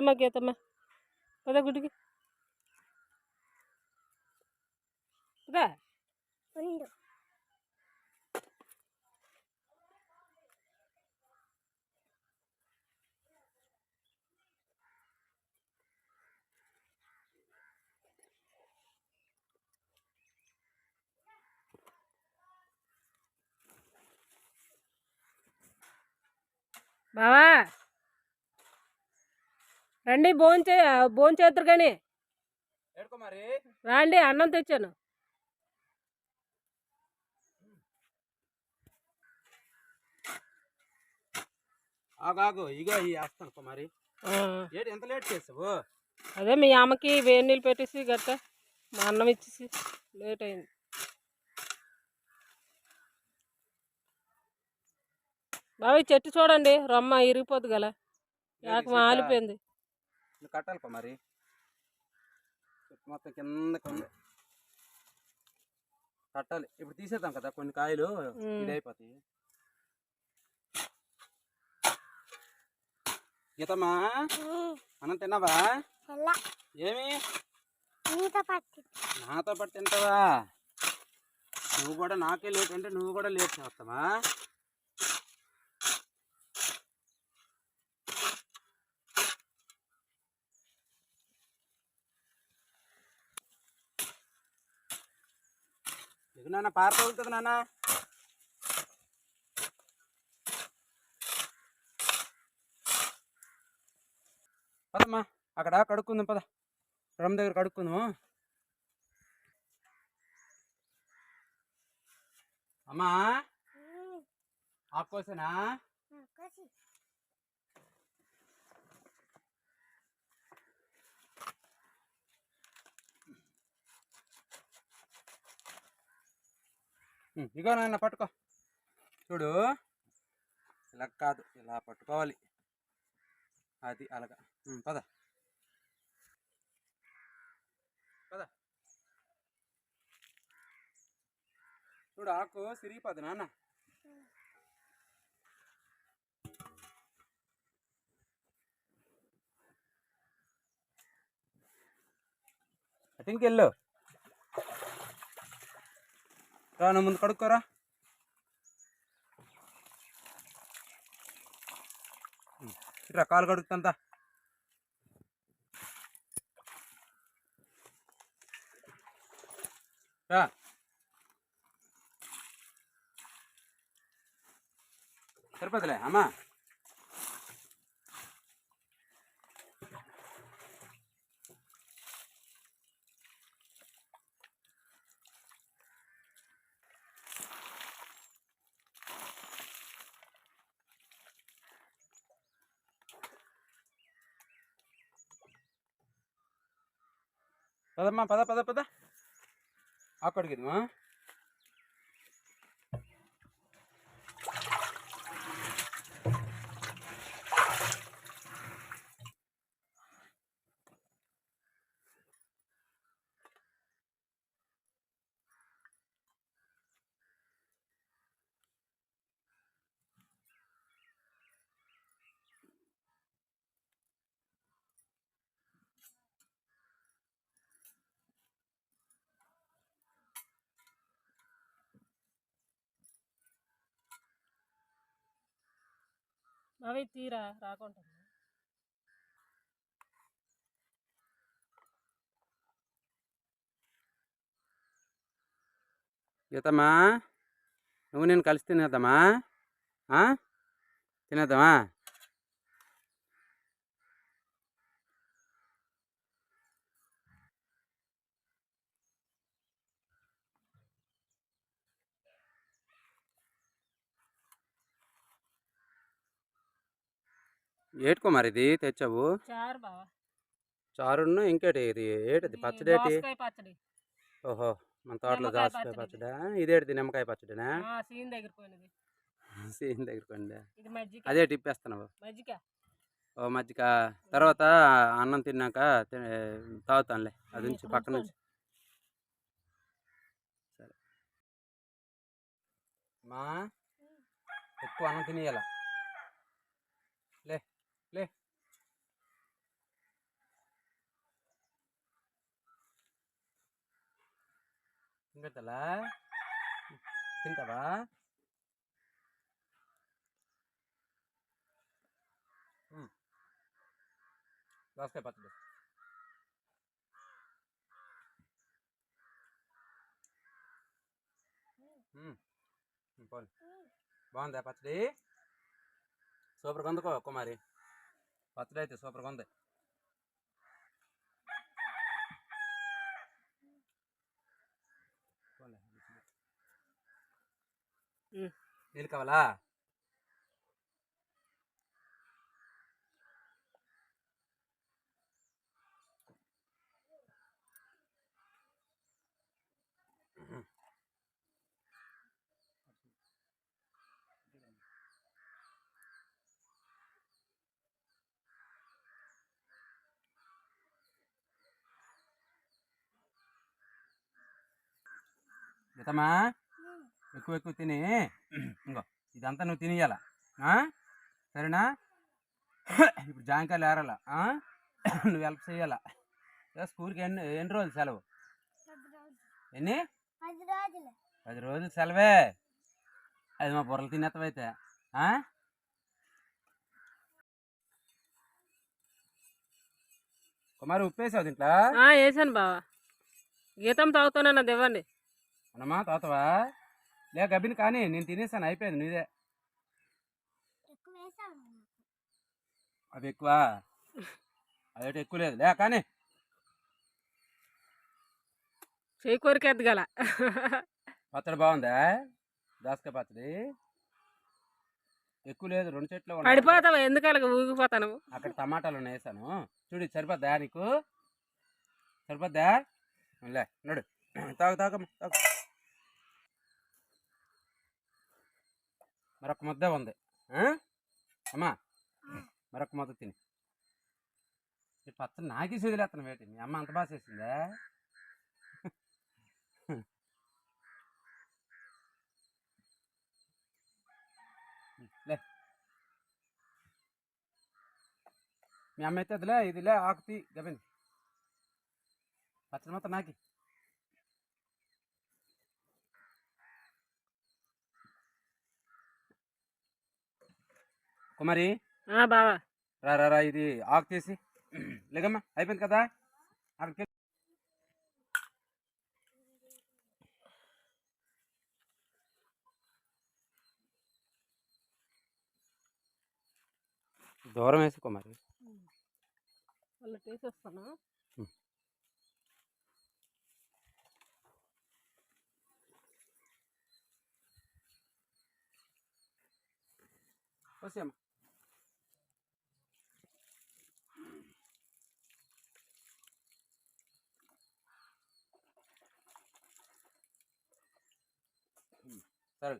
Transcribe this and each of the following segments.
పదమ్మా గీతమ్మ పద గుడికి రా ఉండు బావా రండి భోంచే భోంచేద్దరు కానీ రాండి అన్నం తెచ్చాను. ఆగు ఆగు ఇగో ఈ వేస్తాను కుమారి ఆ, ఏంటి ఎంత లేట్ చేసావు? అదే మీ అమ్మకి వేడి నీళ్ళు పెట్టేసి గట్ట మా అన్నం ఇచ్చేసి లేట్ అయింది. బాబు ఈ చెట్టు చూడండి రొమ్మ ఇరిగిపోద్ది గల యాక మాలిపోయింది. నువ్వు కట్టాలి కుమారి చెట్టు మొత్తం కిందకి ఉంది. కట్టాలి. ఇప్పుడు తీసేద్దాం కదా కొన్ని కాయలు. ఇది అయిపోతాయి. గీతమ్మా అన్నం తిన్నావా? ఏమి? నీతో పట్టి నాతో పాటు తింటావా? నువ్వు కూడా నాకే లేట్ అంటే నువ్వు కూడా లేట్ చేస్తావా? ఇది నాన్న పార తగులుతుంది నాన్న. పదమ్మా అక్కడ కడుక్కుందాం పద. డ్రమ్ దగ్గర కడుక్కుందాము. అమ్మా ఆకోసేనా ఇగో నాన్న పట్టుకో. చూడు ఇలా కాదు ఇలా పట్టుకోవాలి. అది అలాగా. పద. పద. చూడు ఆకు సిరిగిపోదు నాన్న. అటింకి వెళ్ళు రా నా ముందు కడుక్కోరా. ఉమ్, ఇట్రా కాలు కడుగుతంతా రా. సరిపోతులే అమ్మా. పదమ్మా పద పద పద. ఆకడిగిదమ్మా అవి తీరా రాకుండా గీతమ్మా నువ్వు నేను కలిసి తినేద్దామా? తినేద్దామా? ఏటుకో మరి ఇది తెచ్చావు? చారు బావా. చారును ఇంకేటి ఇది? ఏటిది? పచ్చడేటి? ఓహో మన తోటలో దాచిపోయి పచ్చడి ఇది. పచ్చడా? ఇదేటిది నిమ్మకాయ పచ్చడినా? సీన్ దగ్గర పోయినది. సీన్ అదే టిప్పేస్తున్నావు ఓ మజ్జిగ. తర్వాత అన్నం తిన్నాక తాగుతానులే. అది నుంచి పక్కన నుంచి సరే. మా ఎక్కువ అన్నం తినేయాల లే లే తింగతలా? తింటావా? ఉమ్. దోసకాయ పచ్చడి. బాగుందా పచ్చడి? సూపర్గా ఉంది కో- కుమారి. పచ్చడి అయితే సూపర్గా ఉంది. నీళ్ళు కావాలా గీతమ్మా ఎక్కువ ఎక్కువ తిని ఇంకో ఇదంతా నువ్వు తినేయాల ఆ? సరేనా? ఇప్పుడు జాంకాయలు ఏరాల? ఆ? నువ్వు హెల్ప్ చేయాలా స్కూల్కి ఎన్ని ఎన్ని రోజులు సెలవు? ఎన్ని? పది రోజులు. సెలవే. అది మా బుర్రలు తినేత్తవైతే ఆ? కుమారు ఉప్పేసావు దీంట్లో? ఆ, వేసాను బావా. గీతం తాగుతానన్న ఇవ్వండి అన్నమా తాతవా లే గబ్బిని కానీ నేను తినేసాను అయిపోయింది నీదే అవి ఎక్కువ? అదేంటి ఎక్కువ లేదు. లే కానీ చేయి కోరికేద్దు గల పచ్చడి బాగుందా? దాసకాయ పచ్చడి? ఎక్కువ లేదు రెండు చెట్లు ఉన్నాయి. పడిపోతావా? ఎందుకు అలాగ ఊగిపోతాను అక్కడ టమాటాలు ఉన్నాయి వేసాను. చూడు సరిపోద్దా నీకు? సరిపోద్దా? లే నడు. తాగు తాగు తాగు. మరొక ముద్ద ఉంది. అమ్మా. మరొక ముద్ద తిని. ఈ పచ్చడి నాకేసి వదిలేస్తాను వేటి మీ అమ్మ అంత బాగా చేసిందా? లే. మీ అమ్మ అయితే అదిలే ఇదిలే ఆకుతి గబిన్ పచ్చడి మొత్తం నాకి. కుమారి. బావా. రా రా రా ఇది ఆకు తీసి. లేకమ్మా అయిపోయింది కదా? అక్కడికి. దూరం వేసి కుమారి. వాళ్ళు తీసేస్తాను? వచ్చేయమ్మా సరే.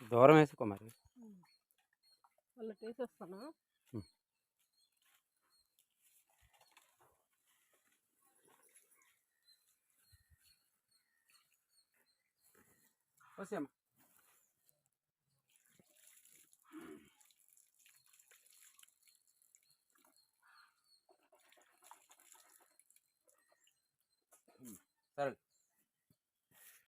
దూరం వేసి కుమారి వాళ్ళు తీసేస్తాను? వచ్చేయమ్మా